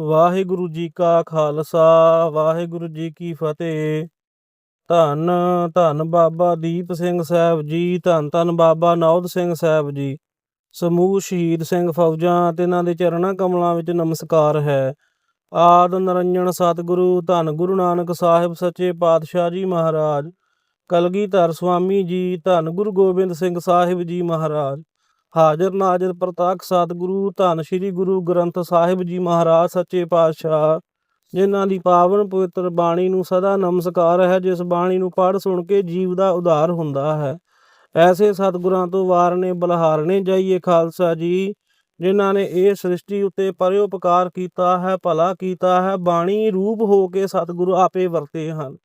ਵਾਹਿਗੁਰੂ ਜੀ ਕਾ ਖਾਲਸਾ, ਵਾਹਿਗੁਰੂ ਜੀ ਕੀ ਫਤਿਹ। ਧੰਨ ਧੰਨ ਬਾਬਾ ਦੀਪ ਸਿੰਘ ਸਾਹਿਬ ਜੀ, ਧੰਨ ਧੰਨ ਬਾਬਾ ਨੌਦ ਸਿੰਘ ਸਾਹਿਬ ਜੀ। ਸਮੂਹ ਸ਼ਹੀਦ ਸਿੰਘ ਫੌਜਾਂ ਤੇ ਇਹਨਾਂ ਦੇ ਚਰਨਾਂ ਕਮਲਾਂ ਵਿੱਚ ਨਮਸਕਾਰ ਹੈ। ਆਦ ਨਰੰਜਨ ਸਤਿਗੁਰੂ, ਧੰਨ ਗੁਰੂ ਨਾਨਕ ਸਾਹਿਬ ਸੱਚੇ ਪਾਤਸ਼ਾਹ ਜੀ ਮਹਾਰਾਜ। ਕਲਗੀਧਰ ਸੁਆਮੀ ਜੀ, ਧੰਨ ਗੁਰੂ ਗੋਬਿੰਦ ਸਿੰਘ ਸਾਹਿਬ ਜੀ ਮਹਾਰਾਜ। ਹਾਜ਼ਰ ਨਾਜ਼ਰ ਪ੍ਰਤਾਖ ਸਤਿਗੁਰੂ, ਧੰਨ ਸ੍ਰੀ ਗੁਰੂ ਗ੍ਰੰਥ ਸਾਹਿਬ ਜੀ ਮਹਾਰਾਜ, ਸੱਚੇ ਪਾਤਸ਼ਾਹ, ਜਿਨ੍ਹਾਂ ਦੀ ਪਾਵਨ ਪਵਿੱਤਰ ਬਾਣੀ ਨੂੰ ਸਦਾ ਨਮਸਕਾਰ ਹੈ, ਜਿਸ ਬਾਣੀ ਨੂੰ ਪੜ੍ਹ ਸੁਣ ਕੇ ਜੀਵ ਦਾ ਉਧਾਰ ਹੁੰਦਾ ਹੈ। ਐਸੇ ਸਤਿਗੁਰਾਂ ਤੋਂ ਵਾਰਨੇ ਬਲਹਾਰਨੇ ਜਾਈਏ ਖਾਲਸਾ ਜੀ, ਜਿਨ੍ਹਾਂ ਨੇ ਇਹ ਸ੍ਰਿਸ਼ਟੀ ਉੱਤੇ ਪਰਉਪਕਾਰ ਕੀਤਾ ਹੈ, ਭਲਾ ਕੀਤਾ ਹੈ, ਬਾਣੀ ਰੂਪ ਹੋ ਕੇ ਸਤਿਗੁਰੂ ਆਪੇ ਵਰਤੇ ਹਨ।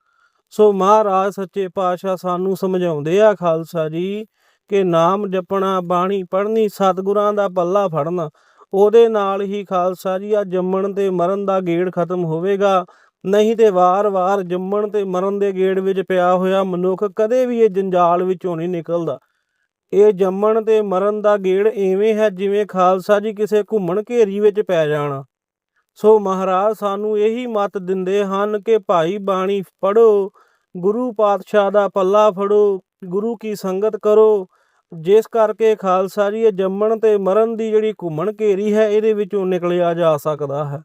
ਸੋ ਮਹਾਰਾਜ, ਸੱਚੇ ਪਾਤਸ਼ਾਹ ਸਾਨੂੰ ਸਮਝਾਉਂਦੇ ਆ ਖਾਲਸਾ ਜੀ ਕਿ ਨਾਮ ਜਪਣਾ, ਬਾਣੀ ਪੜ੍ਹਨੀ, ਸਤਿਗੁਰਾਂ ਦਾ ਪੱਲਾ ਫੜਨਾ, ਉਹਦੇ ਨਾਲ ਹੀ ਖਾਲਸਾ ਜੀ ਆ ਜੰਮਣ ਤੇ ਮਰਨ ਦਾ ਗੇੜ ਖਤਮ ਹੋਵੇਗਾ। ਨਹੀਂ ਤੇ ਵਾਰ-ਵਾਰ ਜੰਮਣ ਤੇ ਮਰਨ ਦੇ ਗੇੜ ਵਿੱਚ ਪਿਆ ਹੋਇਆ ਮਨੁੱਖ ਕਦੇ ਵੀ ਇਹ ਜੰਜਾਲ ਵਿੱਚੋਂ ਨਹੀਂ ਨਿਕਲਦਾ। ਇਹ ਜੰਮਣ ਤੇ ਮਰਨ ਦਾ ਗੇੜ ਐਵੇਂ ਹੈ ਜਿਵੇਂ ਖਾਲਸਾ ਜੀ ਕਿਸੇ ਘੁੰਮਣ ਘੇਰੀ ਵਿੱਚ ਪੈ ਜਾਣਾ। ਸੋ ਮਹਾਰਾਜ ਸਾਨੂੰ ਇਹੀ ਮਤ ਦਿੰਦੇ ਹਨ ਕਿ ਭਾਈ ਬਾਣੀ ਪੜੋ ਗੁਰੂ ਪਾਤਸ਼ਾਹ ਦਾ ਪੱਲਾ ਫੜੋ, ਗੁਰੂ ਕੀ ਸੰਗਤ ਕਰੋ ਜਿਸ ਕਰਕੇ ਖਾਲਸਾ ਜੀ, ਇਹ ਜੰਮਣ ਤੇ ਮਰਨ ਦੀ ਜਿਹੜੀ ਘੁੰਮਣ ਘੇਰੀ ਹੈ, ਇਹਦੇ ਵਿੱਚੋਂ ਨਿਕਲਿਆ ਜਾ ਸਕਦਾ ਹੈ।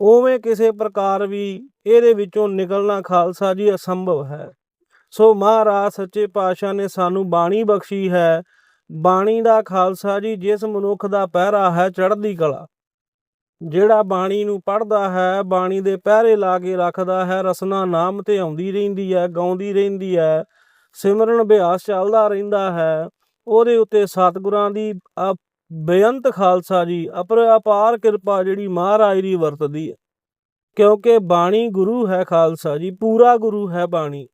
ਉਵੇਂ ਕਿਸੇ ਪ੍ਰਕਾਰ ਵੀ ਇਹਦੇ ਵਿੱਚੋਂ ਨਿਕਲਣਾ ਖਾਲਸਾ ਜੀ ਅਸੰਭਵ ਹੈ। ਸੋ ਮਹਾਰਾਜ, ਸੱਚੇ ਪਾਤਸ਼ਾਹ ਨੇ ਸਾਨੂੰ ਬਾਣੀ ਬਖਸ਼ੀ ਹੈ। ਬਾਣੀ ਦਾ ਖਾਲਸਾ ਜੀ ਜਿਸ ਮਨੁੱਖ ਦਾ ਪਹਿਰਾ ਹੈ, ਚੜ੍ਹਦੀ ਕਲਾ। ਜਿਹੜਾ ਬਾਣੀ ਨੂੰ ਪੜ੍ਹਦਾ ਹੈ, ਬਾਣੀ ਦੇ ਪਹਿਰੇ ਲਾ ਕੇ ਰੱਖਦਾ ਹੈ, ਰਸਨਾ ਨਾਮ ਤੇ ਆਉਂਦੀ ਰਹਿੰਦੀ ਹੈ, ਗਾਉਂਦੀ ਰਹਿੰਦੀ ਹੈ, ਸਿਮਰਨ ਅਭਿਆਸ ਚੱਲਦਾ ਰਹਿੰਦਾ ਹੈ। ਉਹਦੇ ਉੱਤੇ ਸਤਿਗੁਰਾਂ ਦੀ ਅ- ਬੇਅੰਤ ਖਾਲਸਾ ਜੀ, ਅਪਰ ਅਪਾਰ ਕਿਰਪਾ ਜਿਹੜੀ ਮਹਾਰਾਜ ਦੀ ਵਰਤਦੀ ਹੈ। ਕਿਉਂਕਿ ਬਾਣੀ ਗੁਰੂ ਹੈ ਖਾਲਸਾ ਜੀ, ਪੂਰਾ ਗੁਰੂ ਹੈ ਬਾਣੀ।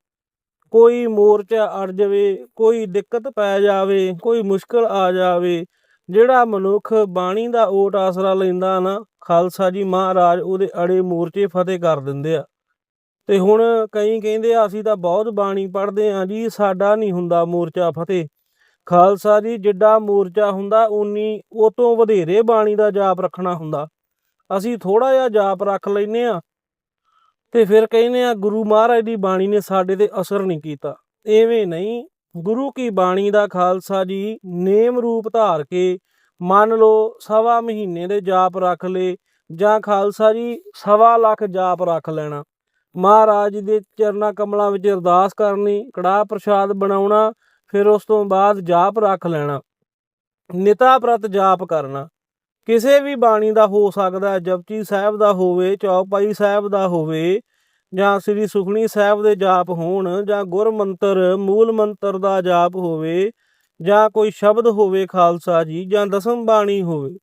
ਕੋਈ ਮੋਰਚਾ ਅੜ ਜਾਵੇ, ਕੋਈ ਦਿੱਕਤ ਪੈ ਜਾਵੇ, ਕੋਈ ਮੁਸ਼ਕਲ ਆ ਜਾਵੇ, ਜਿਹੜਾ ਮਨੁੱਖ ਬਾਣੀ ਦਾ ਓਟ ਆਸਰਾ ਲੈਂਦਾ ਨਾ, ਖਾਲਸਾ ਜੀ ਮਹਾਰਾਜ ਉਹਦੇ ਅੜੇ ਮੋਰਚੇ ਫਤਿਹ ਕਰ ਦਿੰਦੇ ਆ। ਤੇ ਹੁਣ ਕਈ ਕਹਿੰਦੇ ਆ, ਅਸੀਂ ਤਾਂ ਬਹੁਤ ਬਾਣੀ ਪੜ੍ਹਦੇ ਆ ਜੀ, ਸਾਡਾ ਨਹੀਂ ਹੁੰਦਾ ਮੋਰਚਾ ਫਤਿਹ। ਖਾਲਸਾ ਜੀ ਜਿੱਡਾ ਮੋਰਚਾ ਹੁੰਦਾ ਉਨੀ ਉਹ ਤੋਂ ਵਧੇਰੇ ਬਾਣੀ ਦਾ ਜਾਪ ਰੱਖਣਾ ਹੁੰਦਾ। ਅਸੀਂ ਥੋੜਾ ਜਿਹਾ ਜਾਪ ਰੱਖ ਲੈਨੇ ਆ ਤੇ ਫਿਰ ਕਹਿੰਦੇ ਆ ਗੁਰੂ ਮਹਾਰਾਜ ਦੀ ਬਾਣੀ ਨੇ ਸਾਡੇ ਤੇ ਅਸਰ ਨਹੀਂ ਕੀਤਾ। ਐਵੇਂ ਨਹੀਂ, ਗੁਰੂ ਕੀ ਬਾਣੀ ਦਾ ਖਾਲਸਾ ਜੀ ਨੇਮ ਰੂਪ ਧਾਰ ਕੇ ਮੰਨ ਲਓ ਸਵਾ ਮਹੀਨੇ ਦੇ ਜਾਪ ਰੱਖ ਲੇ ਜਾਂ ਖਾਲਸਾ ਜੀ ਸਵਾ ਲੱਖ ਜਾਪ ਰੱਖ ਲੈਣਾ। ਮਹਾਰਾਜ ਦੇ ਚਰਨਾ ਕਮਲਾਂ ਵਿੱਚ ਅਰਦਾਸ ਕਰਨੀ, ਕੜਾਹ ਪ੍ਰਸ਼ਾਦ ਬਣਾਉਣਾ ਫਿਰ ਉਸ ਤੋਂ ਬਾਅਦ ਜਾਪ ਰੱਖ ਲੈਣਾ ਨਿਤਾ ਪ੍ਰਤ ਜਾਪ ਕਰਨਾ। ਕਿਸੇ ਵੀ ਬਾਣੀ ਦਾ ਹੋ ਸਕਦਾ ਹੈ, ਜਪਜੀ ਸਾਹਿਬ ਦਾ ਹੋਵੇ ਚੌਪਾਈ ਸਾਹਿਬ ਦਾ ਹੋਵੇ ਜਾਂ ਸ੍ਰੀ ਸੁਖਣੀ ਸਾਹਿਬ ਦੇ ਜਾਪ ਹੋਣ ਜਾਂ ਗੁਰ ਮੰਤਰ ਮੂਲ ਮੰਤਰ ਦਾ ਜਾਪ ਹੋਵੇ ਜਾਂ ਕੋਈ ਸ਼ਬਦ ਹੋਵੇ ਖਾਲਸਾ ਜੀ ਜਾਂ ਦਸਮ ਬਾਣੀ ਹੋਵੇ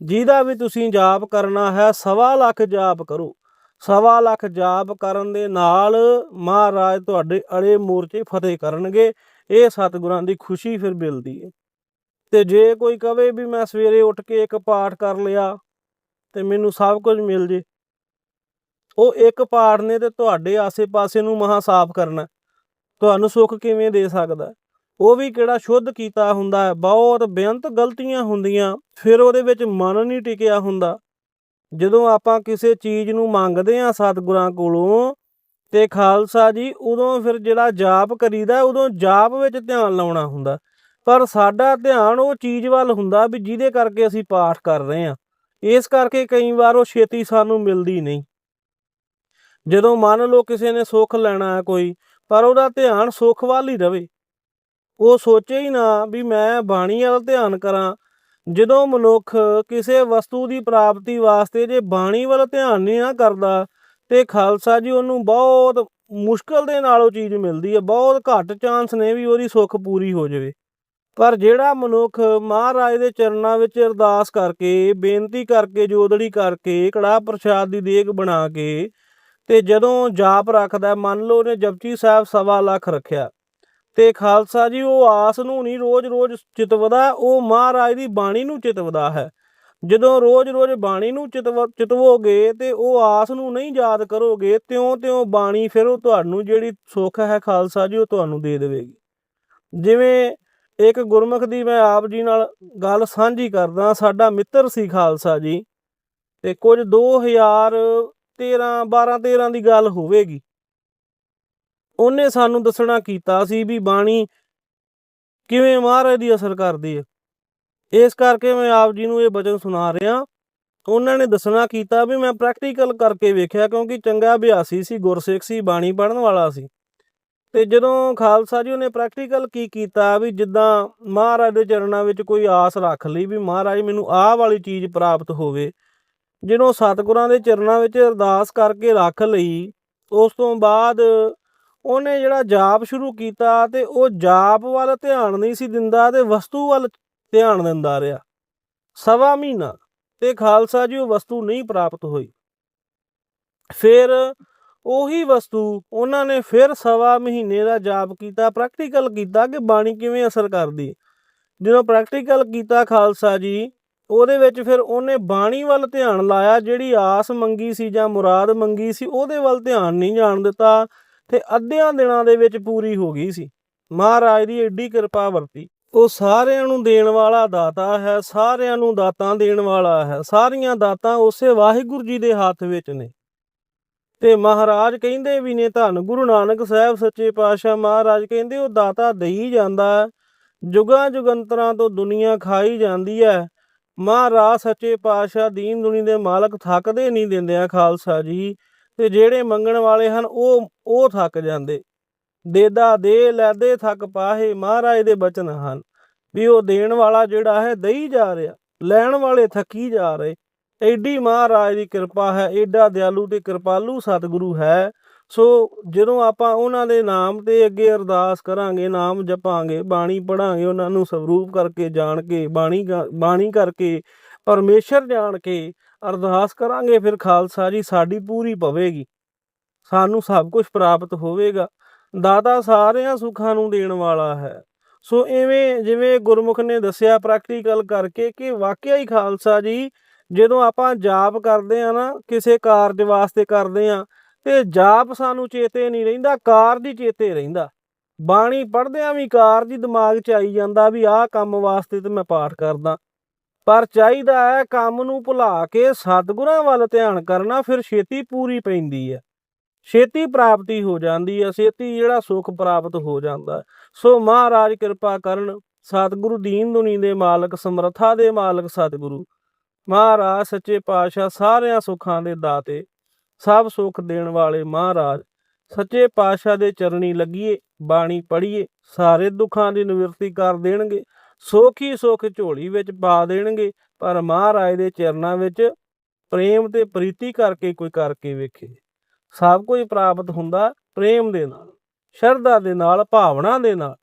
ਜਿਹਦਾ ਵੀ ਤੁਸੀਂ ਜਾਪ ਕਰਨਾ ਹੈ ਸਵਾ ਲੱਖ ਜਾਪ ਕਰੋ। ਸਵਾ ਲੱਖ ਜਾਪ ਕਰਨ ਦੇ ਨਾਲ ਮਹਾਰਾਜ ਤੁਹਾਡੇ ਅੜੇ ਮੋਰਚੇ ਫਤਿਹ ਕਰਨਗੇ। ਇਹ ਸਤਿਗੁਰਾਂ ਦੀ ਖੁਸ਼ੀ ਫਿਰ ਮਿਲਦੀ ਹੈ ਤੇ ਜੇ ਕੋਈ ਕਵੇ ਵੀ ਮੈਂ ਸਵੇਰੇ ਉੱਠ ਕੇ ਇੱਕ ਪਾਠ ਕਰ ਲਿਆ ਤੇ ਮੈਨੂੰ ਸਭ ਕੁਝ ਮਿਲ ਜੇ, ਉਹ ਇੱਕ ਪਾਠ ਨੇ ਤੇ ਤੁਹਾਡੇ ਆਸੇ-ਪਾਸੇ ਨੂੰ ਮਹਾ ਸਾਫ਼ ਕਰਨਾ। ਤੁਹਾਨੂੰ ਸੁੱਖ ਕਿਵੇਂ ਦੇ ਸਕਦਾ? ਉਹ ਵੀ ਕਿਹੜਾ ਸ਼ੁੱਧ ਕੀਤਾ ਹੁੰਦਾ ਹੈ? ਬਹੁਤ ਬੇਅੰਤ ਗਲਤੀਆਂ ਹੁੰਦੀਆਂ, ਫਿਰ ਉਹਦੇ ਵਿੱਚ ਮਨ ਨਹੀਂ ਟਿਕਿਆ ਹੁੰਦਾ। ਜਦੋਂ ਆਪਾਂ ਕਿਸੇ ਚੀਜ਼ ਨੂੰ ਮੰਗਦੇ ਆ ਸਤਿਗੁਰਾਂ ਕੋਲੋਂ ਤੇ ਖਾਲਸਾ ਜੀ, ਉਦੋਂ ਫਿਰ ਜਿਹੜਾ ਜਾਪ ਕਰੀਦਾ, ਉਦੋਂ ਜਾਪ ਵਿੱਚ ਧਿਆਨ ਲਾਉਣਾ ਹੁੰਦਾ। ਪਰ ਸਾਡਾ ਧਿਆਨ ਉਹ ਚੀਜ਼ ਵੱਲ ਹੁੰਦਾ ਵੀ ਜਿਹਦੇ ਕਰਕੇ ਅਸੀਂ ਪਾਠ ਕਰ ਰਹੇ ਹਾਂ। ਇਸ ਕਰਕੇ ਕਈ ਵਾਰ ਉਹ ਛੇਤੀ ਸਾਨੂੰ ਮਿਲਦੀ ਨਹੀਂ। ਜਦੋਂ ਮੰਨ ਲਓ ਕਿਸੇ ਨੇ ਸੁੱਖ ਲੈਣਾ ਹੈ ਕੋਈ, ਪਰ ਉਹਦਾ ਧਿਆਨ ਸੁੱਖ ਵੱਲ ਹੀ ਰਵੇ। ਉਹ ਸੋਚੇ ਹੀ ਨਾ ਵੀ ਮੈਂ ਬਾਣੀ ਵੱਲ ਧਿਆਨ ਕਰਾਂ। ਜਦੋਂ ਮਨੁੱਖ ਕਿਸੇ ਵਸਤੂ ਦੀ ਪ੍ਰਾਪਤੀ ਵਾਸਤੇ ਜੇ ਬਾਣੀ ਵੱਲ ਧਿਆਨ ਨਹੀਂ ਨਾ ਕਰਦਾ ਤੇ ਖਾਲਸਾ ਜੀ ਉਹਨੂੰ ਬਹੁਤ ਮੁਸ਼ਕਲ ਦੇ ਨਾਲ ਉਹ ਚੀਜ਼ ਮਿਲਦੀ ਹੈ, ਬਹੁਤ ਘੱਟ ਚਾਂਸ ਨੇ ਵੀ ਉਹਦੀ ਸੁੱਖ ਪੂਰੀ ਹੋ ਜਾਵੇ। ਪਰ ਜਿਹੜਾ ਮਨੁੱਖ ਮਹਾਰਾਜ ਦੇ ਚਰਨਾਂ ਵਿੱਚ ਅਰਦਾਸ ਕਰਕੇ, ਬੇਨਤੀ ਕਰਕੇ, ਜੋਦੜੀ ਕਰਕੇ, ਕੜਾਹ ਪ੍ਰਸ਼ਾਦ ਦੀ ਦੇਗ ਬਣਾ ਕੇ ਤੇ ਜਦੋਂ ਜਾਪ ਰੱਖਦਾ, ਮੰਨ ਲਓ ਉਹਨੇ ਜਪਜੀ ਸਾਹਿਬ ਸਵਾ ਲੱਖ ਰੱਖਿਆ ਤੇ ਖਾਲਸਾ ਜੀ ਉਹ ਆਸ ਨੂੰ ਨਹੀਂ ਰੋਜ਼-ਰੋਜ਼ ਚਿਤਵਦਾ, ਉਹ ਮਹਾਰਾਜ ਦੀ ਬਾਣੀ ਨੂੰ ਚਿਤਵਦਾ ਹੈ। ਜਦੋਂ ਰੋਜ਼-ਰੋਜ਼ ਬਾਣੀ ਨੂੰ ਚਿਤਵ, ਚਿਤਵੋਗੇ ਤੇ ਉਹ ਆਸ ਨੂੰ ਨਹੀਂ ਯਾਦ ਕਰੋਗੇ, ਤਿਉਂ-ਤਿਉਂ ਬਾਣੀ ਫਿਰ ਉਹ ਤੁਹਾਨੂੰ ਜਿਹੜੀ ਸੁੱਖ ਹੈ ਖਾਲਸਾ ਜੀ, ਉਹ ਤੁਹਾਨੂੰ ਦੇ ਦੇਵੇਗੀ। ਜਿਵੇਂ ਇੱਕ ਗੁਰਮੁਖ ਦੀ ਮੈਂ ਆਪ ਜੀ ਨਾਲ ਗੱਲ ਸਾਂਝੀ ਕਰਦਾ, ਸਾਡਾ ਮਿੱਤਰ ਸੀ ਖਾਲਸਾ ਜੀ, ਤੇ ਕੁਝ 2013 12 13 ਦੀ ਗੱਲ ਹੋਵੇਗੀ। ਉਹਨੇ ਸਾਨੂੰ ਦੱਸਣਾ ਕੀਤਾ ਸੀ ਵੀ ਬਾਣੀ ਕਿਵੇਂ ਮਹਾਰਾਜ ਦੀ ਅਸਰ ਕਰਦੀ ਹੈ। ਇਸ ਕਰਕੇ ਮੈਂ ਆਪ ਜੀ ਨੂੰ ਇਹ ਬਚਨ ਸੁਣਾ ਰਿਹਾ। ਉਹਨਾਂ ਨੇ ਦੱਸਣਾ ਕੀਤਾ ਵੀ ਮੈਂ ਪ੍ਰੈਕਟੀਕਲ ਕਰਕੇ ਵੇਖਿਆ ਕਿਉਂਕਿ ਚੰਗਾ ਅਭਿਆਸੀ ਸੀ, ਗੁਰਸਿੱਖ ਸੀ, ਬਾਣੀ ਪੜਨ ਵਾਲਾ ਸੀ। ਤੇ ਜਦੋਂ ਖਾਲਸਾ ਜੀ ਉਹਨੇ ਪ੍ਰੈਕਟੀਕਲ ਕੀ ਕੀਤਾ ਵੀ ਜਿੱਦਾਂ ਮਹਾਰਾਜ ਦੇ ਚਰਨਾਂ ਵਿੱਚ ਕੋਈ ਆਸ ਰੱਖ ਲਈ ਵੀ ਮਹਾਰਾਜ ਮੈਨੂੰ ਆਹ ਵਾਲੀ ਚੀਜ਼ ਪ੍ਰਾਪਤ ਹੋਵੇ ਜਦੋਂ ਸਤਿਗੁਰਾਂ ਦੇ ਚਰਨਾਂ ਵਿੱਚ ਅਰਦਾਸ ਕਰਕੇ ਰੱਖ ਲਈ, ਉਸ ਤੋਂ ਬਾਅਦ ਉਹਨੇ ਜਿਹੜਾ ਜਾਪ ਸ਼ੁਰੂ ਕੀਤਾ ਤੇ ਉਹ ਜਾਪ ਵੱਲ ਧਿਆਨ ਨਹੀਂ ਸੀ ਦਿੰਦਾ ਤੇ ਵਸਤੂ ਵੱਲ ਧਿਆਨ ਦਿੰਦਾ ਰਿਹਾ। ਸਵਾ ਮਹੀਨਾ ਤੇ ਖਾਲਸਾ ਜੀ ਉਹ ਵਸਤੂ ਨਹੀਂ ਪ੍ਰਾਪਤ ਹੋਈ। ਫਿਰ ਉਹੀ ਵਸਤੂ ਉਹਨਾਂ ਨੇ ਫਿਰ ਸਵਾ ਮਹੀਨੇ ਦਾ ਜਾਪ ਕੀਤਾ ਪ੍ਰੈਕਟੀਕਲ ਕੀਤਾ ਕਿ ਬਾਣੀ ਕਿਵੇਂ ਅਸਰ ਕਰਦੀ ਜਦੋਂ ਪ੍ਰੈਕਟੀਕਲ ਕੀਤਾ ਖਾਲਸਾ ਜੀ, ਉਹਦੇ ਵਿੱਚ ਫਿਰ ਉਹਨੇ ਬਾਣੀ ਵੱਲ ਧਿਆਨ ਲਾਇਆ, ਜਿਹੜੀ ਆਸ ਮੰਗੀ ਸੀ ਜਾਂ ਮੁਰਾਦ ਮੰਗੀ ਸੀ, ਉਹਦੇ ਵੱਲ ਧਿਆਨ ਨਹੀਂ ਜਾਣ ਦਿੱਤਾ ਤੇ ਅੱਧਿਆਂ ਦਿਨਾਂ ਦੇ ਵਿੱਚ ਪੂਰੀ ਹੋ ਗਈ ਸੀ। ਮਹਾਰਾਜ ਦੀ ਐਡੀ ਕਿਰਪਾ ਵਰਤੀ। ਉਹ ਸਾਰਿਆਂ ਨੂੰ ਦੇਣ ਵਾਲਾ ਦਾਤਾ ਹੈ, ਸਾਰਿਆਂ ਨੂੰ ਦਾਤਾਂ ਦੇਣ ਵਾਲਾ ਹੈ, ਸਾਰੀਆਂ ਦਾਤਾਂ ਉਸੇ ਵਾਹਿਗੁਰੂ ਜੀ ਦੇ ਹੱਥ ਵਿੱਚ ਨੇ ਤੇ ਮਹਾਰਾਜ ਕਹਿੰਦੇ ਵੀ ਨੇ ਧੰਨ ਗੁਰੂ ਨਾਨਕ ਸਾਹਿਬ ਸੱਚੇ ਪਾਤਸ਼ਾਹ ਮਹਾਰਾਜ ਕਹਿੰਦੇ ਉਹ ਦਾਤਾ ਦੇਈ ਜਾਂਦਾ ਹੈ। ਜੁਗਾਂ ਜੁਗੰਤਰਾਂ ਤੋਂ ਦੁਨੀਆ ਖਾਈ ਜਾਂਦੀ ਹੈ ਮਹਾਰਾਜ ਸੱਚੇ ਪਾਤਸ਼ਾਹ ਦੀਨ ਦੁਨੀ ਦੇ ਮਾਲਕ ਥੱਕਦੇ ਨਹੀਂ ਦਿੰਦੇ ਆ ਖਾਲਸਾ ਜੀ, ਤੇ ਜਿਹੜੇ ਮੰਗਣ ਵਾਲੇ ਹਨ ਉਹ ਉਹ ਥੱਕ ਜਾਂਦੇ ਦੇਦਾ ਦੇ ਲੈਦੇ ਥੱਕ ਪਾਹੇ, ਮਹਾਰਾਜ ਦੇ ਬਚਨ ਹਨ। ਵੀ ਉਹ ਦੇਣ ਵਾਲਾ ਜਿਹੜਾ ਹੈ, ਦਈ ਜਾ ਰਿਹਾ। ਲੈਣ ਵਾਲੇ ਥੱਕੀ ਜਾ ਰਹੇ। ਐਡੀ ਮਹਾਰਾਜ ਦੀ ਕਿਰਪਾ ਹੈ ਐਡਾ ਦਿਆਲੂ ਤੇ ਕਿਰਪਾਲੂ ਸਤਿਗੁਰੂ ਹੈ। ਸੋ ਜਦੋਂ ਆਪਾਂ ਉਹਨਾਂ ਦੇ ਨਾਮ ਤੇ ਅੱਗੇ ਅਰਦਾਸ ਕਰਾਂਗੇ, ਨਾਮ ਜਪਾਂਗੇ, ਬਾਣੀ ਪੜਾਂਗੇ ਉਹਨਾਂ ਨੂੰ ਸਰੂਪ ਕਰਕੇ ਜਾਣ ਕੇ, ਬਾਣੀ ਗਾ- ਬਾਣੀ ਕਰਕੇ, ਪਰਮੇਸ਼ਰ ਜਾਣ ਕੇ ਅਰਦਾਸ ਕਰਾਂਗੇ, ਫਿਰ ਖਾਲਸਾ ਜੀ ਸਾਡੀ ਪੂਰੀ ਪਵੇਗੀ। ਸਾਨੂੰ ਸਭ ਕੁਝ ਪ੍ਰਾਪਤ ਹੋਵੇਗਾ। ਦਾਤਾ ਸਾਰਿਆਂ ਸੁੱਖਾਂ ਨੂੰ ਦੇਣ ਵਾਲਾ ਹੈ। ਸੋ ਐਵੇਂ ਜਿਵੇਂ ਗੁਰਮੁਖ ਨੇ ਦੱਸਿਆ ਪ੍ਰੈਕਟੀਕਲ ਕਰਕੇ ਕਿ ਵਾਕਿਆ ਹੀ ਖਾਲਸਾ ਜੀ, ਜਦੋਂ ਆਪਾਂ ਜਾਪ ਕਰਦੇ ਆ ਨਾ, ਕਿਸੇ ਕਾਰਜ ਵਾਸਤੇ ਕਰਦੇ ਆ ਤੇ ਜਾਪ ਸਾਨੂੰ ਚੇਤੇ ਨਹੀਂ ਰਹਿੰਦਾ, ਕਾਰਜ ਹੀ ਚੇਤੇ ਰਹਿੰਦਾ। ਬਾਣੀ ਪੜ੍ਹਦਿਆਂ ਵੀ ਕਾਰਜ ਹੀ ਦਿਮਾਗ 'ਚ ਆਈ ਜਾਂਦਾ ਵੀ ਆਹ ਕੰਮ ਵਾਸਤੇ ਤੇ ਮੈਂ ਪਾਠ ਕਰਦਾ। ਪਰ ਚਾਹੀਦਾ ਹੈ ਕੰਮ ਨੂੰ ਭੁਲਾ ਕੇ ਸਤਿਗੁਰਾਂ ਵੱਲ ਧਿਆਨ ਕਰਨਾ, ਫਿਰ ਛੇਤੀ ਪੂਰੀ ਪੈਂਦੀ ਹੈ। ਛੇਤੀ ਪ੍ਰਾਪਤੀ ਹੋ ਜਾਂਦੀ ਹੈ, ਛੇਤੀ ਜਿਹੜਾ ਸੁੱਖ ਪ੍ਰਾਪਤ ਹੋ ਜਾਂਦਾ ਸੋ ਮਹਾਰਾਜ ਕਿਰਪਾ ਕਰਨ, ਸਤਿਗੁਰੂ ਦੀਨ ਦੁਨੀ ਦੇ ਮਾਲਕ, ਸਮਰੱਥਾ ਦੇ ਮਾਲਕ ਸਤਿਗੁਰੂ, ਮਹਾਰਾਜ, ਸੱਚੇ ਪਾਤਸ਼ਾਹ ਸਾਰਿਆਂ ਸੁੱਖਾਂ ਦੇ ਦਾਤੇ, ਸਭ ਸੁੱਖ ਦੇਣ ਵਾਲੇ ਮਹਾਰਾਜ, ਸੱਚੇ ਪਾਤਸ਼ਾਹ ਦੇ ਚਰਣੀ ਲੱਗੀਏ, ਬਾਣੀ ਪੜ੍ਹੀਏ, ਸਾਰੇ ਦੁੱਖਾਂ ਦੀ ਨਿਵਰਤੀ ਕਰ ਦੇਣਗੇ, ਸੁੱਖ ਹੀ ਸੁੱਖ ਝੋਲੀ ਵਿੱਚ ਪਾ ਦੇਣਗੇ, ਪਰ ਮਹਾਰਾਜ ਦੇ ਚਰਨਾਂ ਵਿੱਚ ਪ੍ਰੇਮ ਤੇ ਪ੍ਰੀਤੀ ਕਰਕੇ ਕੋਈ ਕਰਕੇ ਵੇਖੇ। ਸਭ ਕੁਝ ਪ੍ਰਾਪਤ ਹੁੰਦਾ ਪ੍ਰੇਮ ਦੇ ਨਾਲ, ਸ਼ਰਧਾ ਦੇ ਨਾਲ, ਭਾਵਨਾ ਦੇ ਨਾਲ।